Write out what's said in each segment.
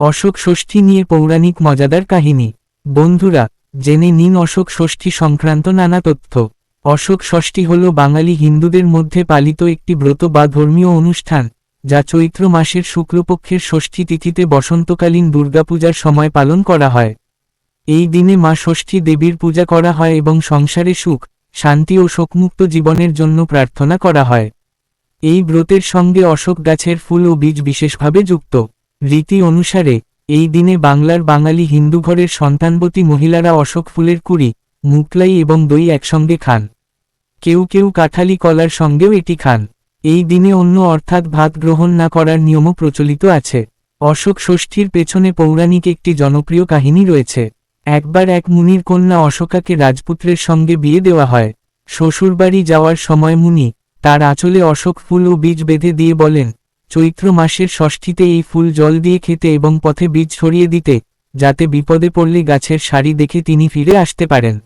অশোক ষষ্ঠী নিয়ে পৌরাণিক মজাদার কাহিনী। বন্ধুরা, জেনে নিন অশোক ষষ্ঠী সংক্রান্ত নানা তথ্য। অশোক ষষ্ঠী হল বাঙালি হিন্দুদের মধ্যে পালিত একটি ব্রত বা ধর্মীয় অনুষ্ঠান, যা চৈত্র মাসের শুক্লপক্ষের ষষ্ঠী তিথিতে বসন্তকালীন দুর্গাপূজার সময় পালন করা হয়। এই দিনে মা ষষ্ঠী দেবীর পূজা করা হয় এবং সংসারে সুখ, শান্তি ও শোকমুক্ত জীবনের জন্য প্রার্থনা করা হয়। এই ব্রতের সঙ্গে অশোক গাছের ফুল ও বীজ বিশেষভাবে যুক্ত। রীতি অনুসারে, এই দিনে বাংলার বাঙালি হিন্দু ঘরের সন্তানবতী মহিলারা অশোক ফুলের কুড়ি মুকলাই এবং দই একসঙ্গে খান। কেউ কেউ কাঠালি কলার সঙ্গেও এটি খান। এই দিনে অন্য অর্থাৎ ভাত গ্রহণ না করার নিয়মও প্রচলিত আছে। অশোক ষষ্ঠীর পেছনে পৌরাণিক একটি জনপ্রিয় কাহিনী রয়েছে। একবার এক মুনির কন্যা অশোকাকে রাজপুত্রের সঙ্গে বিয়ে দেওয়া হয়। শ্বশুরবাড়ি যাওয়ার সময় মুনি, তার আঁচলে অশোক ফুল ও বীজ বেঁধে দিয়ে বলেন চৈত্র মাসের ষষ্ঠীতে এই ফুল জল দিয়ে খেতে এবং পথে বীজ ছড়িয়ে দিতে, যাতে বিপদে পড়লে গাছের সারি দেখে তিনি ফিরে আসতে পারেন।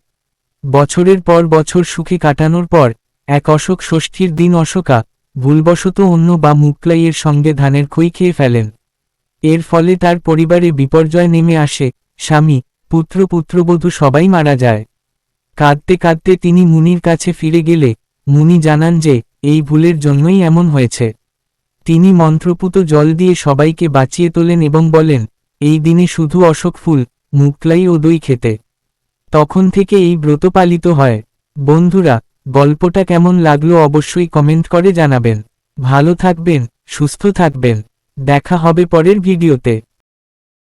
বছরের পর বছর সুখে কাটানোর পর, এক অশোক ষষ্ঠীর দিন অশোকা, ভুলবশত অন্য বা মুকলাইয়ের সঙ্গে ধানের খই খেয়ে ফেলেন। এর ফলে তার পরিবারে বিপর্যয় নেমে আসে, স্বামী, পুত্র পুত্রবধূ সবাই মারা যায়। কাঁদতে কাঁদতে তিনি মুনির কাছে ফিরে গেলে, মুনি জানান যে, এই ভুলের জন্যই এমন হয়েছে। তিনি মন্ত্রপুত জল দিয়ে সবাইকে বাঁচিয়ে তোলেন এবং বলেন, এই দিনে শুধু অশোক ফুল মুকলাই ও দই খেতে। তখন থেকে এই ব্রত পালিত হয়। বন্ধুরা, গল্পটা কেমন লাগল অবশ্যই কমেন্ট করে জানাবেন। ভালো থাকবেন, সুস্থ থাকবেন। দেখা হবে পরের ভিডিওতে।